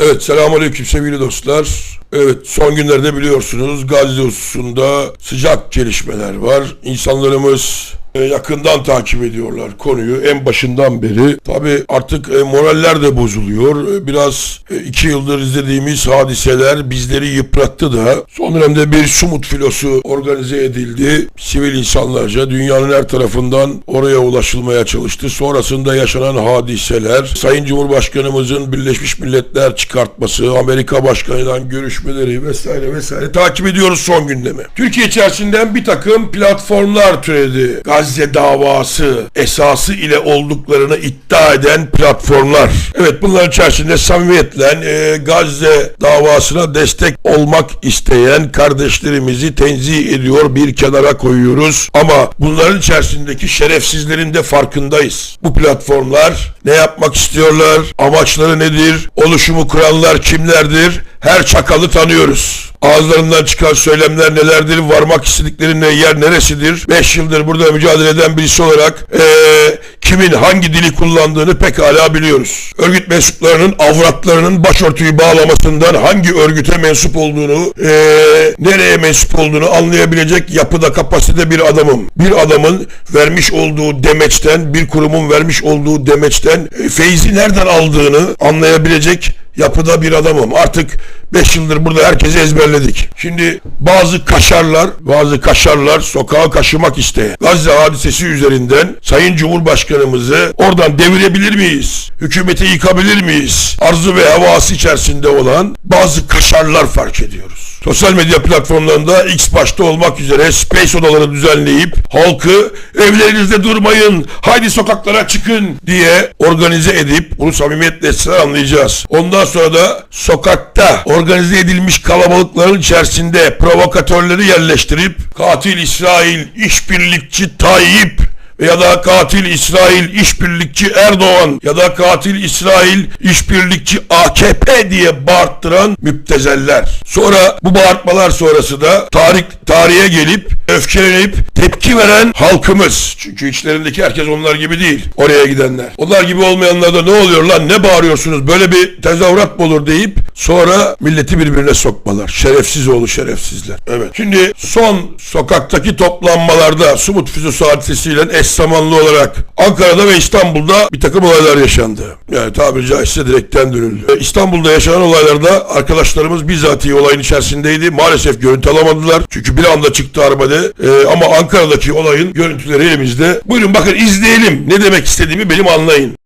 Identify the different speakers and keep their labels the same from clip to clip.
Speaker 1: Evet selamünaleyküm sevgili dostlar. Evet son günlerde biliyorsunuz Gazze hususunda sıcak gelişmeler var. İnsanlarımız yakından takip ediyorlar konuyu en başından beri. Tabi artık e, moraller de bozuluyor. E, Biraz e, iki yıldır izlediğimiz hadiseler bizleri yıprattı da. Son dönemde bir Sumut filosu organize edildi. Sivil insanlarca dünyanın her tarafından oraya ulaşılmaya çalıştı. Sonrasında yaşanan hadiseler, Sayın Cumhurbaşkanımızın Birleşmiş Milletler çıkartması, Amerika Başkanı'yla görüşmeleri vesaire vesaire takip ediyoruz son gündemi. Türkiye içerisinden bir takım platformlar türedi. Gazze davası esası ile olduklarını iddia eden platformlar. Evet bunların içerisinde samimiyetle e, Gazze davasına destek olmak isteyen kardeşlerimizi tenzih ediyor bir kenara koyuyoruz. Ama bunların içerisindeki şerefsizlerin de farkındayız. Bu platformlar ne yapmak istiyorlar? Amaçları nedir? Oluşumu kuranlar kimlerdir? Her çakalı tanıyoruz. Ağızlarından çıkan söylemler nelerdir? Varmak istedikleri ne yer neresidir? 5 yıldır burada mücadele eden birisi olarak eee, kimin hangi dili kullandığını pekala biliyoruz. Örgüt mensuplarının avratlarının başörtüyü bağlamasından hangi örgüte mensup olduğunu, eee, nereye mensup olduğunu anlayabilecek yapıda kapasitede bir adamım. Bir adamın vermiş olduğu demeçten, bir kurumun vermiş olduğu demeçten e, feyzi nereden aldığını anlayabilecek yapıda bir adamım. Artık 5 yıldır burada herkesi ezberledik. Şimdi bazı kaşarlar, bazı kaşarlar sokağa kaşımak isteyen Gazze hadisesi üzerinden Sayın Cumhurbaşkanımızı oradan devirebilir miyiz? Hükümeti yıkabilir miyiz? Arzu ve havası içerisinde olan bazı kaşarlar fark ediyoruz. Sosyal medya platformlarında X başta olmak üzere space odaları düzenleyip halkı evlerinizde durmayın, haydi sokaklara çıkın diye organize edip bunu samimiyetle sizler anlayacağız. Ondan sonra da sokakta organize edilmiş kalabalıkların içerisinde provokatörleri yerleştirip katil İsrail, işbirlikçi Tayyip ya da katil İsrail işbirlikçi Erdoğan ya da katil İsrail işbirlikçi AKP diye bağırttıran müptezeller. Sonra bu bağırtmalar sonrası da tarih tarihe gelip öfkelenip tepki veren halkımız. Çünkü içlerindeki herkes onlar gibi değil. Oraya gidenler. Onlar gibi olmayanlar da ne oluyor lan ne bağırıyorsunuz böyle bir tezahürat mı olur deyip sonra milleti birbirine sokmalar. Şerefsiz oğlu şerefsizler. Evet. Şimdi son sokaktaki toplanmalarda Sumut Füzesi hadisesiyle eş zamanlı olarak Ankara'da ve İstanbul'da bir takım olaylar yaşandı. Yani tabiri caizse direkten dönüldü. E, İstanbul'da yaşanan olaylarda arkadaşlarımız bizatihi olayın içerisindeydi. Maalesef görüntü alamadılar. Çünkü bir anda çıktı arabada. E, ama Ankara'daki olayın görüntüleri elimizde. Buyurun bakın izleyelim. Ne demek istediğimi benim anlayın.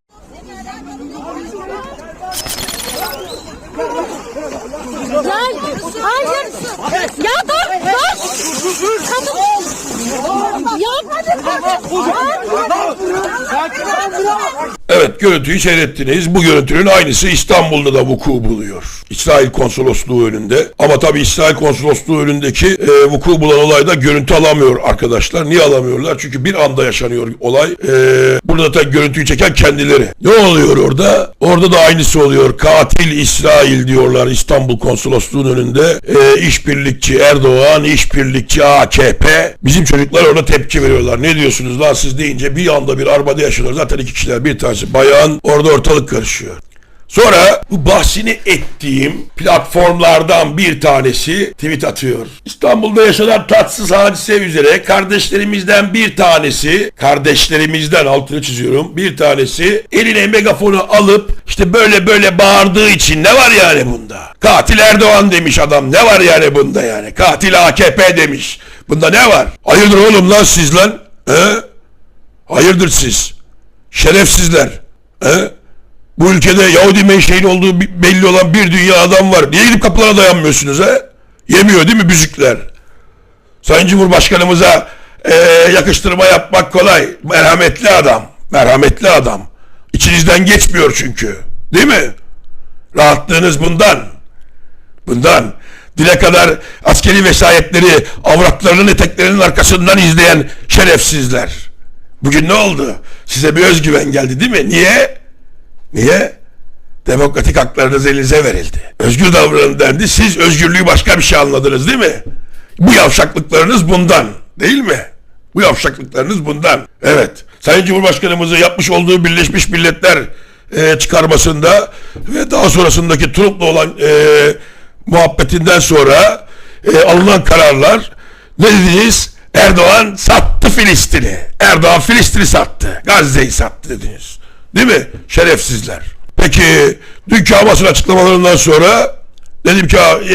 Speaker 2: Lan hayır. Ya dur dur. Kadın. Ya
Speaker 1: Evet görüntüyü seyrettiniz. Bu görüntünün aynısı İstanbul'da da vuku buluyor. İsrail konsolosluğu önünde. Ama tabii İsrail konsolosluğu önündeki e, vuku bulan olayda görüntü alamıyor arkadaşlar. Niye alamıyorlar? Çünkü bir anda yaşanıyor olay. E, burada da görüntüyü çeken kendileri. Ne oluyor orada? Orada da aynısı oluyor. Katil İsrail diyorlar İstanbul konsolosluğunun önünde. E, işbirlikçi Erdoğan, işbirlikçi AKP. Bizim çocuklar orada tepki veriyorlar. Ne diyorsunuz lan siz deyince bir anda bir arabada yaşıyorlar. Zaten iki kişiler bir tanesi bayan orada ortalık karışıyor. Sonra bu bahsini ettiğim platformlardan bir tanesi tweet atıyor. İstanbul'da yaşanan tatsız hadise üzere kardeşlerimizden bir tanesi, kardeşlerimizden altını çiziyorum, bir tanesi eline megafonu alıp işte böyle böyle bağırdığı için ne var yani bunda? Katil Erdoğan demiş adam. Ne var yani bunda yani? Katil AKP demiş. Bunda ne var? Hayırdır oğlum lan siz lan? He? Hayırdır siz? Şerefsizler. He? Bu ülkede Yahudi menşeili olduğu belli olan bir dünya adam var. Niye gidip kapılara dayanmıyorsunuz he? Yemiyor değil mi büzükler? Sayın Cumhurbaşkanımıza eee, yakıştırma yapmak kolay. Merhametli adam. Merhametli adam. İçinizden geçmiyor çünkü. Değil mi? Rahatlığınız bundan. Bundan. Dile kadar askeri vesayetleri avratlarının eteklerinin arkasından izleyen şerefsizler. Bugün ne oldu? Size bir özgüven geldi değil mi? Niye? Niye? Demokratik haklarınız elinize verildi. Özgür davranın dendi. Siz özgürlüğü başka bir şey anladınız değil mi? Bu yavşaklıklarınız bundan. Değil mi? Bu yavşaklıklarınız bundan. Evet. Sayın Cumhurbaşkanımızın yapmış olduğu Birleşmiş Milletler e, çıkarmasında ve daha sonrasındaki Trump'la olan e, muhabbetinden sonra e, alınan kararlar ne dediniz? Erdoğan sattı Filistin'i. Erdoğan Filistin'i sattı. Gazze'yi sattı dediniz. Değil mi? Şerefsizler. Peki dünkü Hamas'ın açıklamalarından sonra dedim ki e,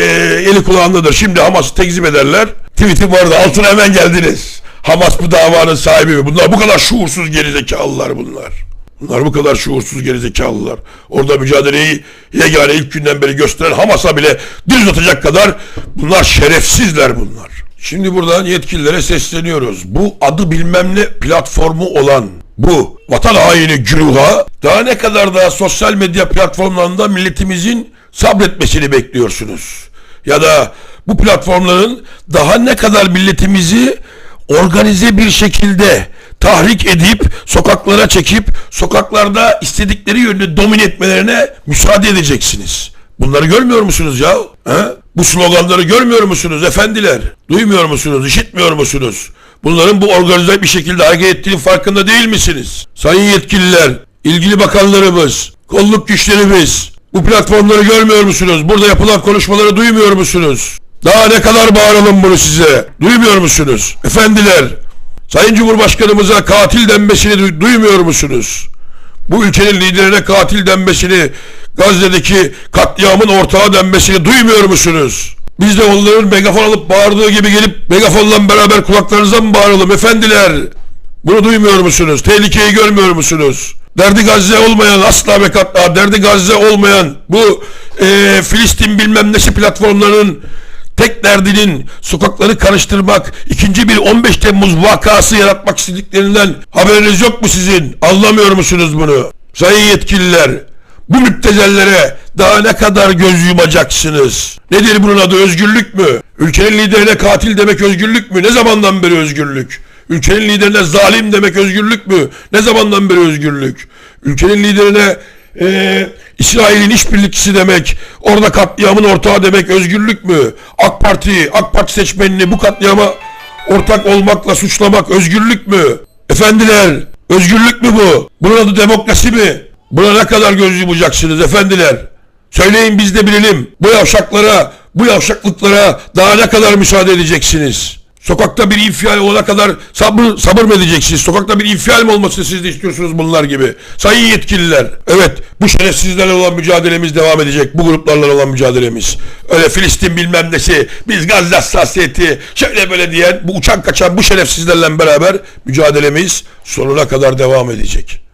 Speaker 1: eli kulağındadır. Şimdi Hamas'ı tekzip ederler. Tweet'i bu arada altına hemen geldiniz. Hamas bu davanın sahibi mi? Bunlar bu kadar şuursuz gerizekalılar bunlar. Bunlar bu kadar şuursuz gerizekalılar. Orada mücadeleyi yegane ilk günden beri gösteren Hamas'a bile düz atacak kadar bunlar şerefsizler bunlar. Şimdi buradan yetkililere sesleniyoruz. Bu adı bilmem ne platformu olan bu vatan haini güruha daha ne kadar daha sosyal medya platformlarında milletimizin sabretmesini bekliyorsunuz? Ya da bu platformların daha ne kadar milletimizi organize bir şekilde tahrik edip sokaklara çekip sokaklarda istedikleri yönde domine etmelerine müsaade edeceksiniz. Bunları görmüyor musunuz ya? He? Bu sloganları görmüyor musunuz efendiler? Duymuyor musunuz? İşitmiyor musunuz? Bunların bu organize bir şekilde hareket ettiğinin farkında değil misiniz? Sayın yetkililer, ilgili bakanlarımız, kolluk güçlerimiz bu platformları görmüyor musunuz? Burada yapılan konuşmaları duymuyor musunuz? Daha ne kadar bağıralım bunu size? Duymuyor musunuz? Efendiler, Sayın Cumhurbaşkanımıza katil denmesini duy- duymuyor musunuz? Bu ülkenin liderine katil denmesini, Gazze'deki katliamın ortağı denmesini duymuyor musunuz? Biz de onların megafon alıp bağırdığı gibi gelip megafonla beraber kulaklarınıza mı bağıralım efendiler? Bunu duymuyor musunuz? Tehlikeyi görmüyor musunuz? Derdi Gazze olmayan asla ve katla, derdi Gazze olmayan bu eee, Filistin bilmem nesi platformlarının tek derdinin sokakları karıştırmak, ikinci bir 15 Temmuz vakası yaratmak istediklerinden haberiniz yok mu sizin? Anlamıyor musunuz bunu? Sayın yetkililer, bu müptezellere daha ne kadar göz yumacaksınız? Nedir bunun adı özgürlük mü? Ülkenin liderine katil demek özgürlük mü? Ne zamandan beri özgürlük? Ülkenin liderine zalim demek özgürlük mü? Ne zamandan beri özgürlük? Ülkenin liderine eee, İsrail'in işbirlikçisi demek, orada katliamın ortağı demek özgürlük mü? AK Parti, AK Parti seçmenini bu katliama ortak olmakla suçlamak özgürlük mü? Efendiler, özgürlük mü bu? Bunun adı demokrasi mi? Buna ne kadar göz yumacaksınız efendiler? Söyleyin biz de bilelim. Bu yavşaklara, bu yavşaklıklara daha ne kadar müsaade edeceksiniz? Sokakta bir infial olana kadar sabır, sabır mı edeceksiniz? Sokakta bir infial mi olmasını siz de istiyorsunuz bunlar gibi? Sayın yetkililer, evet bu şerefsizlerle olan mücadelemiz devam edecek. Bu gruplarla olan mücadelemiz. Öyle Filistin bilmem nesi, biz Gazze hassasiyeti, şöyle böyle diyen, bu uçan kaçan bu şerefsizlerle beraber mücadelemiz sonuna kadar devam edecek.